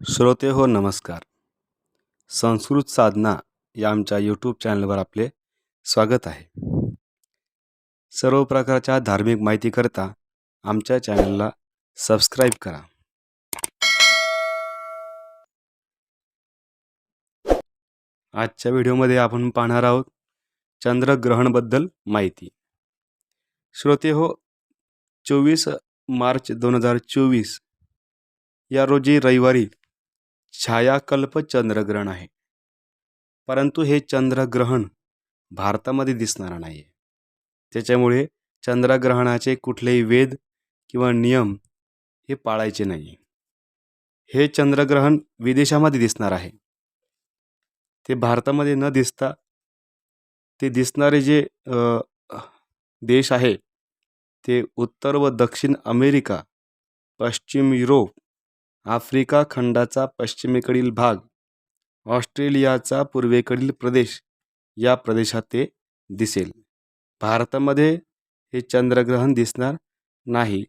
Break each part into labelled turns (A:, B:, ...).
A: श्रोते हो नमस्कार. संस्कृत साधना या आमच्या यूट्यूब चॅनलवर आपले स्वागत आहे. सर्व प्रकारच्या धार्मिक माहितीकरता आमच्या चॅनलला सबस्क्राईब करा. आजच्या व्हिडिओमध्ये आपण पाहणार आहोत चंद्रग्रहणबद्दल माहिती. श्रोते हो चोवीस मार्च दोन हजार चोवीस या रोजी रविवारी छायाकल्प चंद्रग्रहण आहे. परंतु हे चंद्रग्रहण भारतामध्ये दिसणार नाही आहे त्याच्यामुळे चंद्रग्रहणाचे कुठलेही वेद किंवा नियम हे पाळायचे नाही हे चंद्रग्रहण विदेशामध्ये दिसणार आहे. ते भारतामध्ये न दिसता ते दिसणारे जे देश आहे ते उत्तर व दक्षिण अमेरिका पश्चिम युरोप आफ्रिका खंडाचा पश्चिमेकडील भाग ऑस्ट्रेलियाचा पूर्वेकडील प्रदेश या प्रदेशात ते दिसेल. भारतामध्ये हे चंद्रग्रहण दिसणार नाही.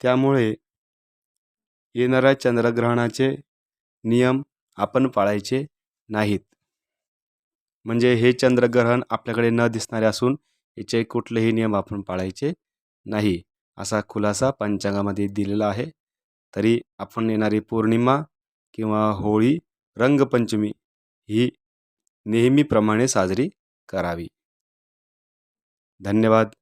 A: त्यामुळे येणाऱ्या चंद्रग्रहणाचे नियम आपण पाळायचे नाहीत. म्हणजे हे चंद्रग्रहण आपल्याकडे न दिसणारे असून याचे कुठलेही नियम आपण पाळायचे नाही असा खुलासा पंचांगामध्ये दिलेला आहे. तरी आपण येणारी पौर्णिमा किंवा होळी रंगपंचमी ही नेहमीप्रमाणे साजरी करावी. धन्यवाद.